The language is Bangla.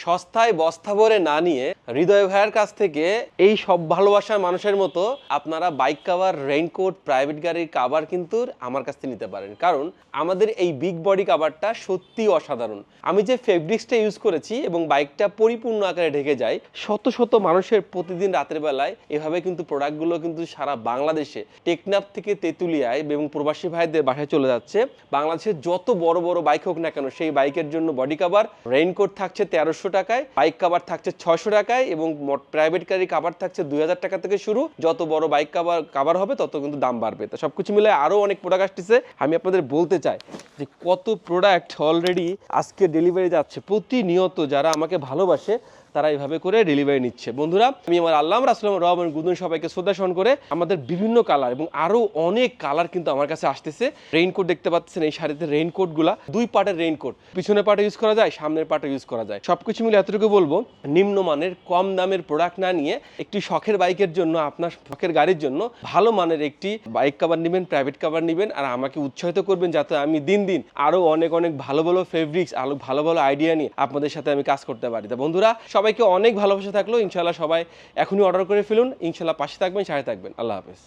সস্তায় বস্তা ভরে না নিয়ে হৃদয় ভাইয়ের কাছ থেকে এই সব ভালোবাসার মানুষের মতো আপনারা বাইক কাভার রেইনকোট প্রাইভেট গাড়ির কাভার কিন্তু আমার কাছ থেকে নিতে পারেন। কারণ আমাদের এই বিগ বডি কাভারটা সত্যি অসাধারণ। আমি যে ফেব্রিক্সটা ইউজ করেছি এবং বাইকটা পরিপূর্ণ আকারে ঢেকে যায়, শত শত মানুষের প্রতিদিন রাতের বেলায় এভাবে কিন্তু প্রোডাক্টগুলো কিন্তু সারা বাংলাদেশে টেকনাফ থেকে তেঁতুলিয়ায় এবং প্রবাসী ভাইদের বাসায় চলে যাচ্ছে। বাংলাদেশের যত বড় বড় বাইক হোক না কেন, সেই বাইকের জন্য বডি কাভার রেইনকোট থাকছে তেরোশো টাকায়। বাইক কাভার থাকছে ছয়শো টাকায় এবং প্রাইভেট গাড়ির কাভার থাকছে দুই হাজার টাকা থেকে শুরু। যত বড় বাইক কাভার কাভার হবে তত কিন্তু দাম বাড়বে। তো সবকিছু মিলে আরও অনেক প্রোডাক্ট আসতেছে। আমি আপনাদের বলতে চাই যে কত প্রোডাক্ট অলরেডি আজকে ডেলিভারি যাচ্ছে। প্রতিনিয়ত যারা আমাকে ভালোবাসে তারা এইভাবে করে ডেলিভারি নিচ্ছে। বন্ধুরা, আমি আমার আল্লাহ রাসলাম রহমান গুদুন সবাইকে শ্রদ্ধা স্মরণ করে আমাদের বিভিন্ন কালার এবং আরও অনেক কালার কিন্তু আমার কাছে আসতেছে। রেইনকোট দেখতে পাচ্ছেন এই শাড়িতে রেইনকোটগুলা দুই পার্টের রেইনকোট পিছনের পার্টে ইউজ করা যায়, সামনের পার্টে ইউজ করা যায়। সবকিছু মিলে এতটুকু বলব, নিম্নমানের, কম দামের প্রোডাক্ট না নিয়ে একটি শখের বাইকের জন্য, আপনার শখের গাড়ির জন্য ভালো মানের একটি বাইক কাভার নেবেন প্রাইভেট কাভার নেবেন আর আমাকে উৎসাহিত করবেন যাতে আমি দিন দিন আরও অনেক অনেক ভালো ভালো ফেব্রিক্স আরও ভালো ভালো আইডিয়া নিয়ে আপনাদের সাথে আমি কাজ করতে পারি। তা বন্ধুরা সবাইকে অনেক ভালোবাসা থাকল। ইনশাল্লাহ সবাই এখনই অর্ডার করে ফেলুন। ইনশাল্লাহ পাশে থাকবেন, সাথে থাকবেন। আল্লাহ হাফেজ।